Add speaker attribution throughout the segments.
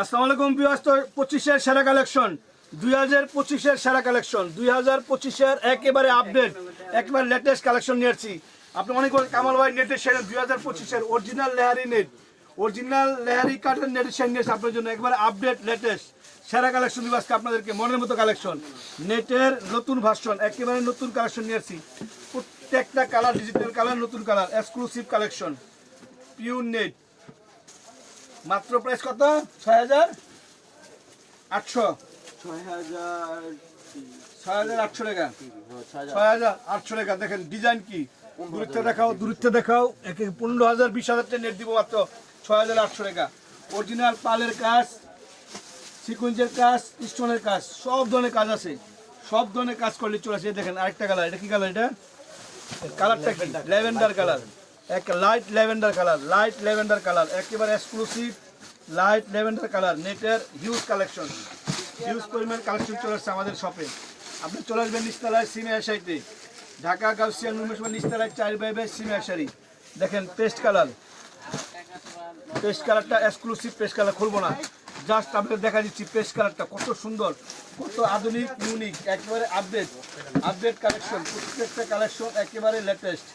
Speaker 1: আসসালামু আলাইকুম বিয়াস তো পঁচিশের সেরা কালেকশন, দুই হাজার পঁচিশের সেরা কালেকশন, দুই হাজার পঁচিশের একেবারে আপডেট, একেবারে লেটেস্ট কালেকশন নিয়েছি আপনি অনেক কামাল ভাই নেটের সেরা দুই হাজার পঁচিশের original Lehari net original Lehari কাঠের নেটের সেরা নিয়েছে আপনার জন্য, একবারে আপডেট লেটেস্ট সেরা কালেকশন দিব আপনাদেরকে মনের মতো কালেকশন। নেটের নতুন ভার্সন একেবারে নতুন কালেকশন নিয়েছি প্রত্যেকটা কালার ডিজিটাল কালার নতুন colour exclusive collection pure net মাত্র প্রাইস কত? ছয় হাজার? আটশো?
Speaker 2: ছয় হাজার
Speaker 1: আটশো টাকা।
Speaker 2: ছয় হাজার
Speaker 1: আটশো টাকা। দেখেন ডিজাইন কি? দূরত্বে দেখাও দূরত্বে দেখাও। এক পনেরো হাজার, বিশ হাজার টাকা নেট দিব মাত্র ছয় হাজার আটশো টাকা। অরিজিনাল পালের কাজ সিকুয়েন্সের কাজ স্টোনের কাজ, সব ধরনের কাজ আছে। সব ধরনের কাজ করলে চলে আসে। দেখেন, আরেকটা কালার এটা কি কালার এটা? কালারটা ল্যাভেন্ডার কালার এক light lavender colour light lavender colour একেবারে এক্সক্লুসিভ লাইট ল্যাভেন্ডার কালার নেটের হিউজ কালেকশন হিউজ পরিমাণ কালেকশন চলে আসছে আমাদের শপে আপনি চলে আসবেন নিস্তালায় সিমে আশাইতে ঢাকা, গাউসিয়া নুরমেশবার নিস্তালায় চার বাই বাই সিমে আশারি দেখেন পেস্ট কালার পেস্ট কালারটা এক্সক্লুসিভ পেস্ট কালার খুলবো না। জাস্ট আপনাদের দেখা দিচ্ছি পেস্ট কালারটা কত সুন্দর, কত আধুনিক ইউনিক একেবারে আপডেট আপডেট কালেকশন প্রত্যেকটা কালেকশন একেবারে লেটেস্ট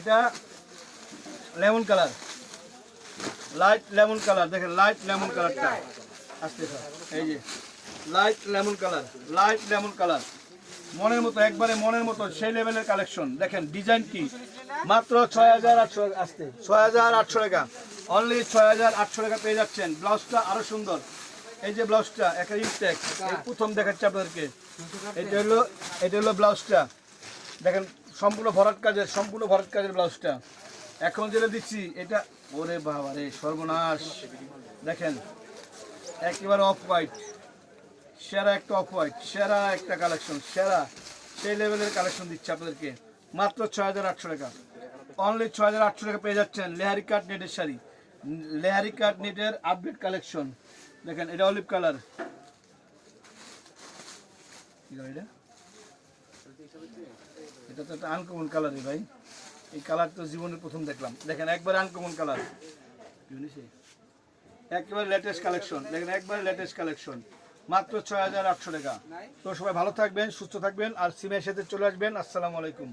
Speaker 1: এটা lemon colour. Light lemon colour, দেখেন, লাইট লেমন কালারটা। আসতে স্যার, এই যে, light lemon colour, light lemon colour. মনের মতো, একবারে মনের মতো, সেই লেভেলের কালেকশন দেখেন ডিজাইন কি? মাত্র ছয় হাজার আটশো আসতে ছয় হাজার আটশো টাকা। অনলি ছয় হাজার আটশো টাকা পেয়ে যাচ্ছেন। ব্লাউজটা আরও সুন্দর। এই যে ব্লাউজটা একটা ইনটেক প্রথম দেখাচ্ছি আপনাদেরকে। এটা হলো এটা হলো ব্লাউজটা দেখেন, সম্পূর্ণ ভরাট কাজের, সম্পূর্ণ ভরাট কাজের ব্লাউজটা এখন যেটা দিচ্ছি। এটা ওরে বাবা রে, সর্বনাশ। দেখেন, একেবারে অফ হোয়াইট সেরা একটা অফ হোয়াইট সেরা একটা কালেকশন সেরা। সেই লেভেলের কালেকশন দিচ্ছে আপনাদেরকে। মাত্র ছয় হাজার আটশো টাকা। অনলি ছয় হাজার আটশো টাকা পেয়ে যাচ্ছেন লেহারি কাট নেটের শাড়ি। লেহারি কাট নেটের আপডেট কালেকশন দেখেন, এটা অলিভ কালার এটা? তো একটা আনকমন কালারই ভাই। এই কালার তো জীবনের প্রথম দেখলাম। দেখেন, একবার আনকমন কালার একেবারে লেটেস্ট কালেকশন দেখেন, একবারে লেটেস্ট কালেকশন মাত্র ছয় হাজার আটশো টাকা। তো সবাই ভালো থাকবেন, সুস্থ থাকবেন, আর সিমের সাথে চলে আসবেন। আসসালামু আলাইকুম।